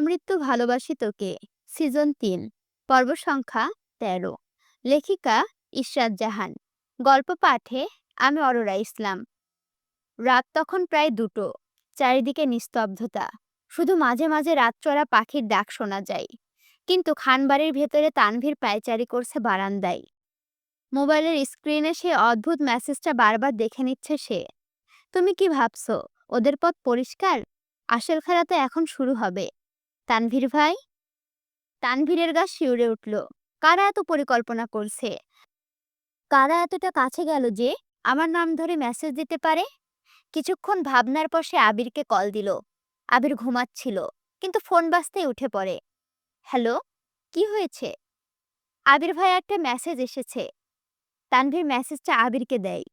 আমৃত্যু ভালোবাসি তোকে। সিজন তিন, পর্ব সংখ্যা তেরো। লেখিকা ইশরাত জাহান। গল্প পাঠে আমি অরোরা ইসলাম। রাত তখন প্রায় দুটো। চারিদিকে নিস্তব্ধতা। শুধু মাঝে মাঝে রাতচরা পাখির ডাক শোনা যায়। কিন্তু খানবাড়ির ভেতরে তানভীর পায়চারি করছে বারান্দায়। মোবাইলের স্ক্রিনে সে অদ্ভুত মেসেজটা বারবার দেখে নিচ্ছে সে। তুমি কি ভাবছ, ওদের পথ পরিষ্কার? আসল খেলা তো এখন শুরু হবে। তানভীর ভাই? তানভীরের গা শিউরে উঠল। কারা এত পরিকল্পনা করছে? কারা এতটা কাছে গেল যে আমার নাম ধরে মেসেজ দিতে পারে? কিছুক্ষণ ভাবনার পর সে আবিরকে কল দিল। আবির ঘুমাচ্ছিল, কিন্তু ফোন বাজতেই উঠে পড়ে। হ্যালো কি হয়েছে? আবির ভাই একটা মেসেজ এসেছে। তানভীর মেসেজটা আবিরকে দেয়।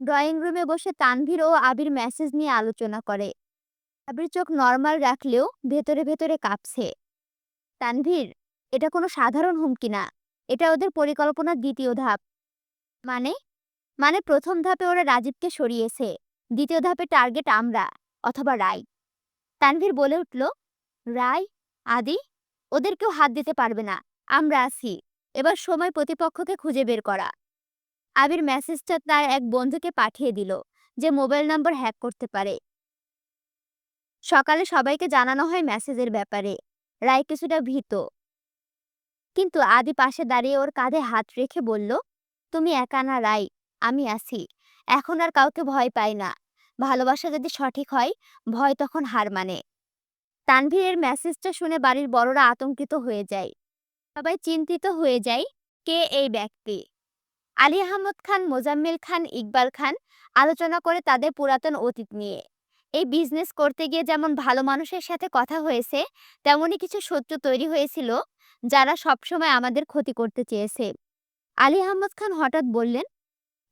ড্রয়িং রুমে বসে তানভীর ও আবির মেসেজ নিয়ে আলোচনা করে। আবির চোখ নর্মাল রাখলেও ভেতরে ভেতরে কাঁপছে। তানভীর, এটা কোনো সাধারণ হুমকি না। এটা ওদের পরিকল্পনার দ্বিতীয় ধাপ। মানে? মানে প্রথম ধাপে ওরা রাজীবকে সরিয়েছে। দ্বিতীয় ধাপে টার্গেট আমরা, অথবা রায়। তানভীর বলে উঠল, রায়, আদি, ওদের কেউ হাত দিতে পারবে না। আমরা আছি। এবার সময় প্রতিপক্ষকে খুঁজে বের করা। আবির মেসেজটা তার এক বন্ধুকে পাঠিয়ে দিল, যে মোবাইল নাম্বার হ্যাক করতে পারে। সকালে সবাইকে জানানো হয় মেসেজের ব্যাপারে। রায় কিছুটা ভীত। কিন্তু আদি পাশে দাঁড়িয়ে ওর কাঁধে হাত রেখে বলল, তুমি একা না রাই আমি আছি। এখন আর কাউকে ভয় পাই না। ভালোবাসা যদি সঠিক হয়, ভয় তখন হার মানে। তানভীরের মেসেজটা শুনে বাড়ির বড়রা আতঙ্কিত হয়ে যায়। সবাই চিন্তিত হয়ে যায়, কে এই ব্যক্তি? আলী আহমদ খান, মোজাম্মেল খান, ইকবাল খান আলোচনা করে তাদের পুরাতন অতীত নিয়ে। এই বিজনেস করতে গিয়ে যেমন ভালো মানুষের সাথে কথা হয়েছে, তেমনই কিছু শত্রু তৈরি হয়েছিল, যারা সবসময় আমাদের ক্ষতি করতে চেয়েছে। আলী আহমদ খান হঠাৎ বললেন,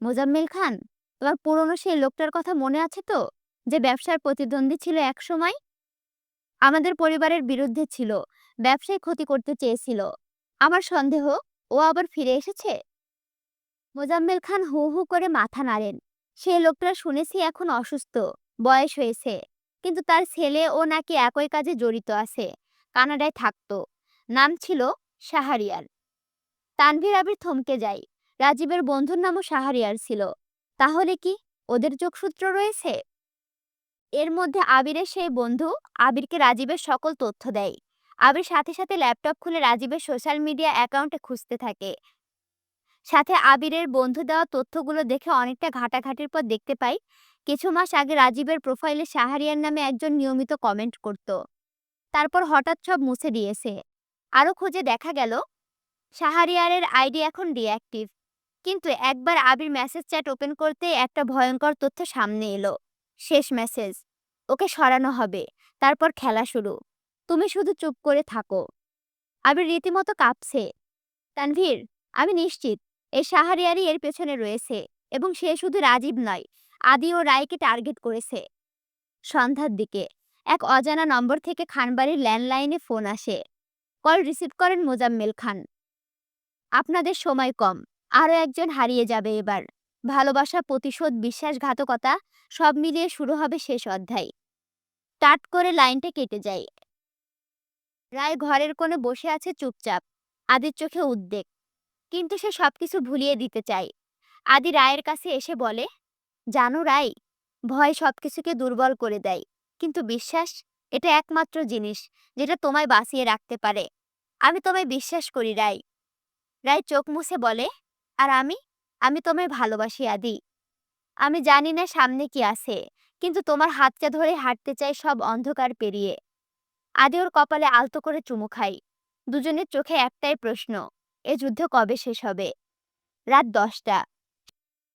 মোজাম্মেল খান, তোমার পুরনো সেই লোকটার কথা মনে আছে তো, যে ব্যবসার প্রতিদ্বন্দ্বী ছিল এক সময়? আমাদের পরিবারের বিরুদ্ধে ছিল, ব্যবসায় ক্ষতি করতে চেয়েছিল। আমার সন্দেহ, ও আবার ফিরে এসেছে? মোজাম্মেল খান হু হু করে মাথা নাড়েন। সেই লোকটা শুনেছি এখন অসুস্থ। বয়স হয়েছে। কিন্তু তার ছেলে ও নাকি একই কাজে জড়িত আছে। কানাডায় থাকতো। নাম ছিল শাহরিয়ার। তানভীর আবির থমকে যায়। রাজীবের বন্ধুর নামও শাহরিয়ার ছিল। তাহলে কি ওদের যোগসূত্র রয়েছে? এর মধ্যে আবিরের সেই বন্ধু আবিরকে রাজীবের সকল তথ্য দেয়। আবির সাথে সাথে ল্যাপটপ খুলে রাজীবের সোশ্যাল মিডিয়া অ্যাকাউন্টে খুঁজতে থাকে। সাথে আবিরের বন্ধু দেওয়া তথ্যগুলো দেখে অনেকটা ঘাটাঘাটির পর দেখতে পাই কিছু মাস আগে রাজীবের প্রোফাইলে শাহরিয়ার নামে একজন নিয়মিত কমেন্ট করত। তারপর হঠাৎ সব মুছে দিয়েছে। আরও খুঁজে দেখা গেল, শাহরিয়ারের আইডি এখন ডিঅ্যাক্টিভ কিন্তু একবার আবির মেসেজ চ্যাট ওপেন করতে একটা ভয়ঙ্কর তথ্য সামনে এলো। শেষ মেসেজ ওকে সরানো হবে। তারপর খেলা শুরু। তুমি শুধু চুপ করে থাকো। আবির রীতিমতো কাঁপছে। তানভীর, আমি নিশ্চিত, এই শাহরিয়ারই এর পেছনে রয়েছে এবং সে শুধু রাজীব নয়। আদি ও রায়কে টার্গেট করেছে। সন্ধ্যার দিকে এক অজানা নম্বর থেকে খানবাড়ির ল্যান্ডলাইনে ফোন আসে। কল রিসিভ করেন মোজাম্মেল খান। আপনাদের সময় কম, আরও একজন হারিয়ে যাবে এবার। ভালোবাসা, প্রতিশোধ, বিশ্বাসঘাতকতা সব মিলিয়ে শুরু হবে শেষ অধ্যায়। টাট করে লাইনটা কেটে যায়। রায় ঘরের কোণে বসে আছে চুপচাপ, আদির চোখে উদ্বেগ। কিন্তু সে সবকিছু ভুলিয়ে দিতে চায়। আদি রায়ের কাছে এসে বলে জানো রাই, ভয় সবকিছুকে দুর্বল করে দেয়। কিন্তু বিশ্বাস, এটা একমাত্র জিনিস যেটা তোমায় বাঁচিয়ে রাখতে পারে। আমি তোমায় বিশ্বাস করি রাই। রাই চোখ মুছে বলে, আর আমি? আমি তোমায় ভালোবাসি আদি। আমি জানি না সামনে কি আছে, কিন্তু তোমার হাতটা ধরে হাঁটতে চাই সব অন্ধকার পেরিয়ে। আদি ওর কপালে আলতো করে চুমু খাই দুজনের চোখে একটাই প্রশ্ন, এ যুদ্ধ কবে শেষ হবে? রাত দশটা।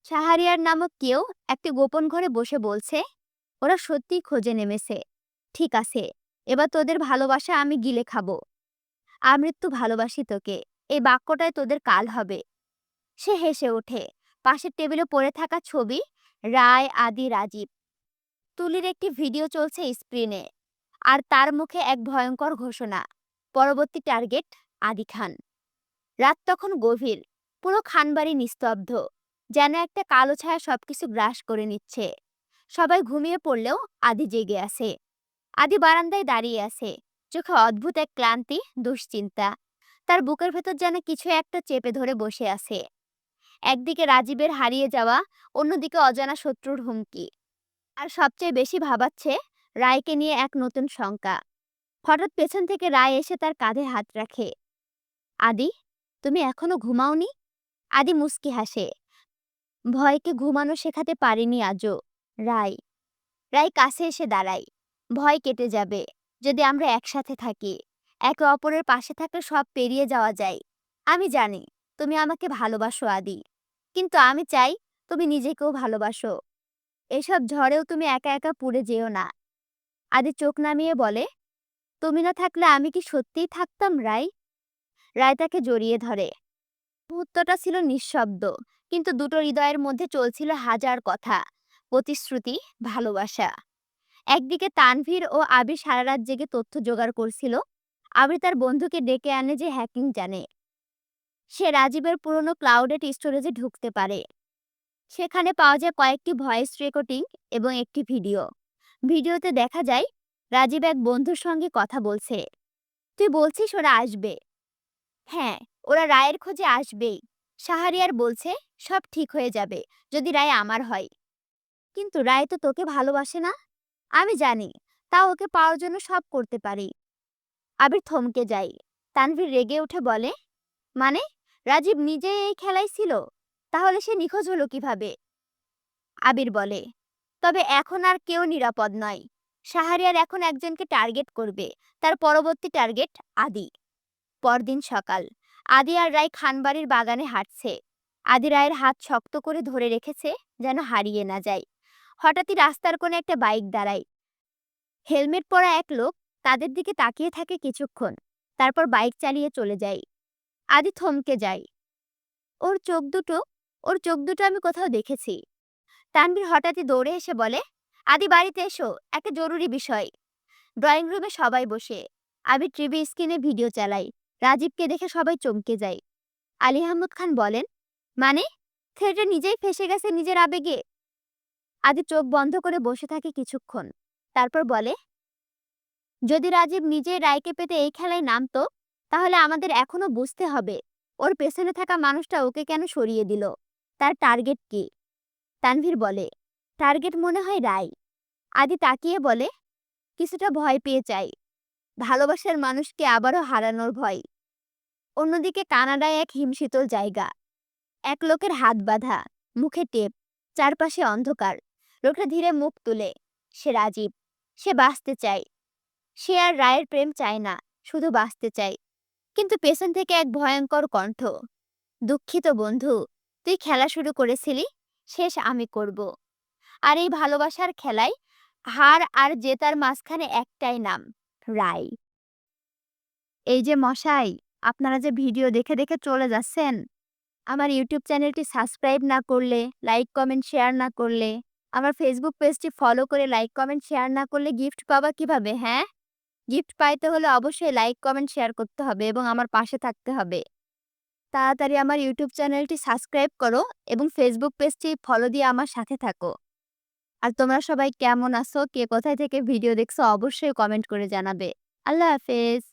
শাহারিয়ার নামক কেউ একটি গোপন ঘরে বসে বলছে, ওরা সত্যিই খোঁজে নেমেছে। ঠিক আছে, এবার তোদের ভালোবাসা আমি গিলে খাব। আমৃত্যু ভালোবাসি তোকে, এই বাক্যটায় তোদের কাল হবে। সে হেসে ওঠে। পাশের টেবিলে পড়ে থাকা ছবি, রায় আদি রাজীব। তুলির একটি ভিডিও চলছে স্ক্রিনে, আর তার মুখে এক ভয়ঙ্কর ঘোষণা, পরবর্তী টার্গেট আদি খান। রাত তখন গভীর, পুরো খানবাড়ি নিস্তব্ধ। যেন একটা কালো ছায়া সবকিছু গ্রাস করে নিচ্ছে। সবাই ঘুমিয়ে পড়লেও আদি জেগে আছে। আদি বারান্দায় দাঁড়িয়ে আছে। চোখে অদ্ভুত এক ক্লান্তি, দুশ্চিন্তা। তার বুকের ভেতর যেন কিছু একটা চেপে ধরে বসে আছে। একদিকে রাজীবের হারিয়ে যাওয়া, অন্যদিকে অজানা শত্রুর হুমকি। আর সবচেয়ে বেশি ভাবাচ্ছে রায়কে নিয়ে এক নতুন শঙ্কা। হঠাৎ পেছন থেকে রায় এসে তার কাঁধে হাত রাখে। আদি, তুমি এখনও ঘুমাওনি? আদি মুস্কি হাসে। ভয়কে ঘুমানো শেখাতে পারিনি আজও। রায় রায় কাছে এসে দাঁড়াই ভয় কেটে যাবে, যদি আমরা একসাথে থাকি। একে অপরের পাশে থাকলে সব পেরিয়ে যাওয়া যায়। আমি জানি, তুমি আমাকে ভালোবাসো আদি। কিন্তু আমি চাই, তুমি নিজেকেও ভালোবাসো। এসব ঝড়েও তুমি একা একা পুড়ে যেও না। আদি চোখ নামিয়ে বলে, তুমি না থাকলে আমি কি সত্যিই থাকতাম, রায়? রায় তাকে জড়িয়ে ধরে। মুহূর্তটা ছিল নিঃশব্দ। কিন্তু দুটো হৃদয়ের মধ্যে চলছিল হাজার কথা, প্রতিশ্রুতি, ভালোবাসা। একদিকে তানভীর ও আবির সারা রাত জেগে তথ্য জোগাড় করছিল। আবির তার বন্ধুকে ডেকে আনে যে হ্যাকিং জানে। সে রাজীবের পুরনো ক্লাউডেড স্টোরেজে ঢুকতে পারে। সেখানে পাওয়া যায় কয়েকটি ভয়েস রেকর্ডিং এবং একটি ভিডিও। ভিডিওতে দেখা যায়, রাজীব এক বন্ধুর সঙ্গে কথা বলছে। তুই বলছিস ওরা আসবে? হ্যাঁ ওরা রায়ের খোঁজে আসবেই। সাহারিয়ার বলছে, সব ঠিক হয়ে যাবে, যদি রায় আমার হয়। কিন্তু রায় তো তোকে ভালোবাসে না? আমি জানি তা ওকে পাওয়ার জন্য সব করতে পারি। আবির থমকে যাই তানভীর রেগে উঠে বলে মানে রাজীব নিজে এই খেলাই ছিল? তাহলে সে নিখোঁজ হলো কীভাবে? আবির বলে, তবে এখন আর কেউ নিরাপদ নয়। সাহারিয়ার এখন একজনকে টার্গেট করবে, তার পরবর্তী টার্গেট আদি। পরদিন সকাল। আদি আর রায় খানবাড়ির বাগানে হাঁটছে। আদি রায়ের হাত শক্ত করে ধরে রেখেছে যেন হারিয়ে না যায়। হঠাৎই রাস্তার কোণে একটা বাইক দাঁড়ায়। হেলমেট পরা এক লোক তাদের দিকে তাকিয়ে থাকে কিছুক্ষণ, তারপর বাইক চালিয়ে চলে যায়। আদি থমকে যায়। ওর চোখ দুটো, ওর চোখ দুটো আমি কোথাও দেখেছি। তানভীর হঠাৎই দৌড়ে এসে বলে, আদি, বাড়িতে এসো, একটা জরুরি বিষয়। ড্রয়িং রুমে সবাই বসে। আবি টিভি স্ক্রিনে ভিডিও চালাই। রাজীবকে দেখে সবাই চমকে যায়। আলী আহমদ খান বলেন মানে? থিয়েটার নিজেই ফেসে গেছে নিজের আবেগে? আদি চোখ বন্ধ করে বসে থাকে কিছুক্ষণ, তারপর বলে, যদি রাজীব নিজেই রায়কে পেতে এই খেলায় নামতো, তাহলে আমাদের এখনও বুঝতে হবে, ওর পেছনে থাকা মানুষটা ওকে কেন সরিয়ে দিল? তার টার্গেট কি? তানভীর বলে, টার্গেট মনে হয় রায়। আদি তাকিয়ে বলে, কিছুটা ভয় পেয়ে চাই ভালোবাসার মানুষকে আবারও হারানোর ভয়। অন্যদিকে কানাডায় এক হিমশীতল জায়গা। এক লোকের হাত বাঁধা, মুখে টেপ, চারপাশে অন্ধকার। লোকটা ধীরে মুখ তুলে, সে রাজীব, সে বাঁচতে চায়। সে আর রায়ের প্রেম চায় না, শুধু বাঁচতে চায়। কিন্তু পেছন থেকে এক ভয়ঙ্কর কণ্ঠ, দুঃখিত বন্ধু, তুই খেলা শুরু করেছিলি, শেষ আমি করব। আর এই ভালোবাসার খেলায় হার আর জেতার মাঝখানে একটাই নাম, রায়। এই যে মশাই আপনারা যে ভিডিও দেখে দেখে চলে যাচ্ছেন, আমার ইউটিউব চ্যানেলটি সাবস্ক্রাইব না করলে, লাইক, কমেন্ট, শেয়ার না করলে, আমার ফেসবুক পেজটি ফলো করে লাইক, কমেন্ট, শেয়ার না করলে গিফট পাবা কীভাবে হ্যাঁ? গিফট পাইতে হলে অবশ্যই লাইক, কমেন্ট, শেয়ার করতে হবে এবং আমার পাশে থাকতে হবে। তাড়াতাড়ি আমার ইউটিউব চ্যানেলটি সাবস্ক্রাইব করো এবং ফেসবুক পেজটি ফলো দিয়ে আমার সাথে থাকো। আর তোমরা সবাই কেমন আছো, কে কোথায় থেকে ভিডিও দেখছ, অবশ্যই কমেন্ট করে জানাবে। আল্লাহ হাফেজ।